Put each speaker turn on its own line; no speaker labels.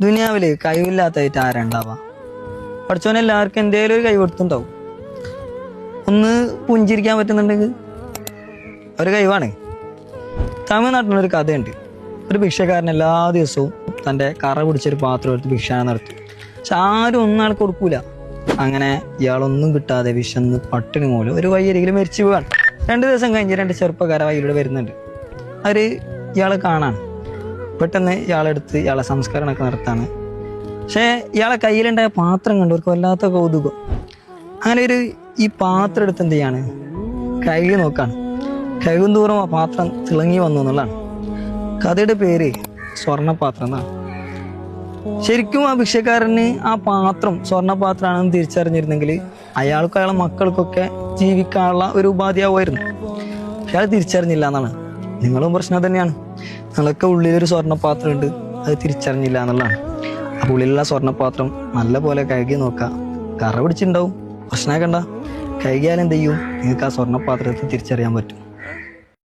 ദുനിയാവിൽ കഴിവില്ലാത്തതായിട്ട് ആരുണ്ടാവാ? പഠിച്ചവൻ എല്ലാവർക്കും എന്തേലും ഒരു കഴിവ് എടുത്തുണ്ടാവും ഒന്ന് പുഞ്ചിരിക്കാൻ പറ്റുന്നുണ്ടെങ്കിൽ ഒരു കഴിവാണ്. തമിഴ്നാട്ടിലൊരു കഥയുണ്ട്. ഒരു ഭിക്ഷക്കാരൻ എല്ലാ ദിവസവും തന്റെ കറ പിടിച്ചൊരു പാത്രം എടുത്ത് ഭിക്ഷാന നടത്തും. പക്ഷെ ആരും ഒന്നും ആൾക്ക് കൊടുക്കൂല. അങ്ങനെ ഇയാളൊന്നും കിട്ടാതെ വിശന്ന് പട്ടിണി മൂലം ഒരു വയ്യരികിലും മരിച്ചു പോവാണ്. രണ്ട് ദിവസം കഴിഞ്ഞ് രണ്ട് ചെറുപ്പക്കാരെ വയ്യിലൂടെ വരുന്നുണ്ട്. അവർ ഇയാളെ കാണാൻ പെട്ടെന്ന് ഇയാളെടുത്ത് ഇയാളെ സംസ്കരണമൊക്കെ നടത്താണ്. പക്ഷേ ഇയാളെ കയ്യിലുണ്ടായ പാത്രം കണ്ടവർക്ക് വല്ലാത്ത കൗതുകം. അങ്ങനെ ഒരു ഈ പാത്രം എടുത്ത് എന്ത് ചെയ്യാണ്? കഴുകി നോക്കാണ്. കഴുകും തോറും ആ പാത്രം തിളങ്ങി വന്നു എന്നുള്ളതാണ്. കഥയുടെ പേര് സ്വർണപാത്രം എന്നാണ്. ശരിക്കും ആ ഭിക്ഷക്കാരന് ആ പാത്രം സ്വർണപാത്രമാണെന്ന് തിരിച്ചറിഞ്ഞിരുന്നെങ്കിൽ അയാൾക്കും അയാളെ മക്കൾക്കൊക്കെ ജീവിക്കാനുള്ള ഒരു ഉപാധിയാവുമായിരുന്നു. അയാൾ തിരിച്ചറിഞ്ഞില്ല എന്നാണ്. നിങ്ങളും പ്രശ്നം തന്നെയാണ്. നിങ്ങളൊക്കെ ഉള്ളിലൊരു സ്വർണപാത്രം ഉണ്ട് അത് തിരിച്ചറിഞ്ഞില്ല എന്നുള്ളതാണ്. അപ്പോൾ ഉള്ളിലുള്ള സ്വർണപാത്രം നല്ല പോലെ കഴുകി നോക്കുക. കറ പിടിച്ചിട്ടുണ്ടാവും. പ്രശ്നമാക്കണ്ട കഴുകിയാൽ എന്ത് ചെയ്യും? നിങ്ങൾക്ക് ആ സ്വർണപാത്രത്തിൽ തിരിച്ചറിയാൻ പറ്റും.